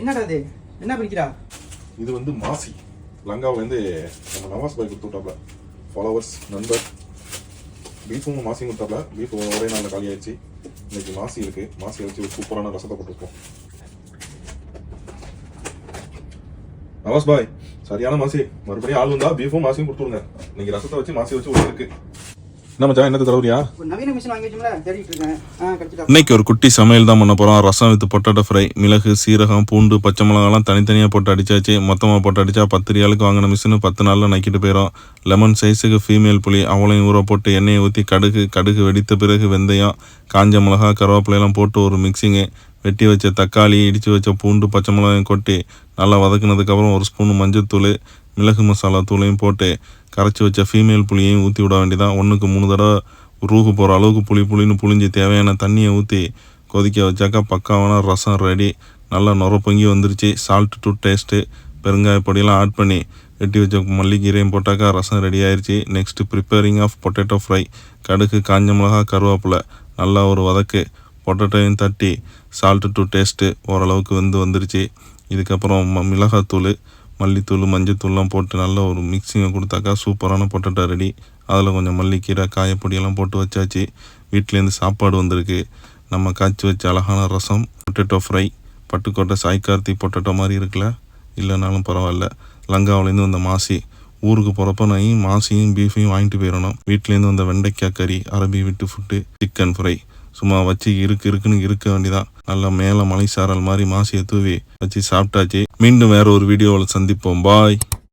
என்னடா இது? என்ன பிரிக்கிறா இது வந்து மாசி. லங்காவிலேருந்து நம்ம நவாஸ் பாய் கொடுத்துட்டாப்ல ஃபாலோவர்ஸ் நண்பர். பீஃபும் மாசியும் கொடுத்தாப்ல. பீஃப் ஒரே நாளில் காலி ஆயிடுச்சு. இன்னைக்கு மாசி இருக்கு. மாசி வச்சு ஒரு சூப்பரான ரசத்தை போட்டுருக்கோம் நவாஸ் பாய் சரியான மாசி. மறுபடியும் ஆள் வந்தா பீஃபும் மாசியும் கொடுத்துருங்க. இன்னைக்கு ரசத்தை வச்சு மாசி வச்சு ஒரு இருக்கு. என்ன என்னது தடவுறியா? இன்னைக்கு ஒரு குட்டி சமையல் தான் பண்ண போகிறோம் ரசம் வித் பொட்டேட்டோ ஃப்ரை மிளகு சீரகம் பூண்டு பச்சை மிளகாலாம் தனித்தனியாக போட்டு அடிச்சாச்சு. மொத்தமாக போட்டு அடிச்சா பத்து ரியாலுக்கு வாங்கின மிஷினு பத்து நாளில் நக்கிட்டு போயிடும் லெமன் சைஸுக்கு ஃபீமேல் புளி அவளையும் ஊற போட்டு எண்ணெயை ஊற்றி கடுகு கடுகு வெடித்த பிறகு வெந்தயம் காஞ்ச மிளகா கருவேப்பிலையெல்லாம் போட்டு ஒரு மிக்சிங்கு வெட்டி வச்ச தக்காளி இடித்து வச்ச பூண்டு பச்சை மிளகாயும் கொட்டி நல்லா வதக்குனதுக்கப்புறம் ஒரு ஸ்பூன் மஞ்சத்தூள் மிளகு மசாலா தூளையும் போட்டு கரைச்சி வச்ச ஃபீமேல் புளியையும் ஊற்றி விட வேண்டியதான் ஒன்றுக்கு மூணு தடவை ரூகு போகிற அளவுக்கு புளி புளின்னு புளிஞ்சு தேவையான தண்ணியை ஊற்றி கொதிக்க வச்சாக்கா பக்காவான ரசம் ரெடி நல்லா நுர பொங்கி வந்துருச்சு. சால்ட் டு டேஸ்ட்டு பெருங்காய பொடியெல்லாம் ஆட் பண்ணி வெட்டி வச்ச மல்லிக்கீரையும் போட்டாக்கா ரசம் ரெடி ஆயிடுச்சு next preparing of potato fry கடுகு காஞ்ச மிளகா கருவேப்பிலை நல்லா ஒரு வதக்கு பொட்டேட்டோவையும் தட்டி சால்ட்டு டு டேஸ்ட்டு ஓரளவுக்கு வந்து வந்துருச்சு. இதுக்கப்புறம் ம மிளகாத்தூள் மல்லித்தூள் மஞ்சத்தூள்லாம் போட்டு நல்ல ஒரு மிக்சிங்கை கொடுத்தாக்கா சூப்பரான பொட்டேட்டோ ரெடி அதில் கொஞ்சம் மல்லிக்கீரை காயப்பொடியெல்லாம் போட்டு வச்சாச்சு. வீட்டிலேருந்து சாப்பாடு வந்திருக்கு. நம்ம காய்ச்சி வச்ச அழகான ரசம் பொட்டேட்டோ ஃப்ரை பட்டுக்கோட்டை சாய்க்கார்த்தி பொட்டட்டோ பொட்டேட்டோ மாதிரி இருக்குல்ல? இல்லைனாலும் பரவாயில்ல. லங்காவிலேருந்து வந்த மாசி. ஊருக்கு போகிறப்ப நான் மாசியும் பீஃபையும் வாங்கிட்டு போயிடணும் வீட்டிலேருந்து வந்த வெண்டைக்காய் கறி அரபி விட்டு ஃபுட்டு சிக்கன் ஃப்ரை சும்மா வச்சு இருக்கு இருக்குன்னு இருக்க வேண்டிதான் நல்லா மேலே மலை சாரல் மாதிரி மாசியை தூவி வச்சு சாப்பிட்டாச்சு. மீண்டும் வேற ஒரு வீடியோவில் சந்திப்போம். பாய்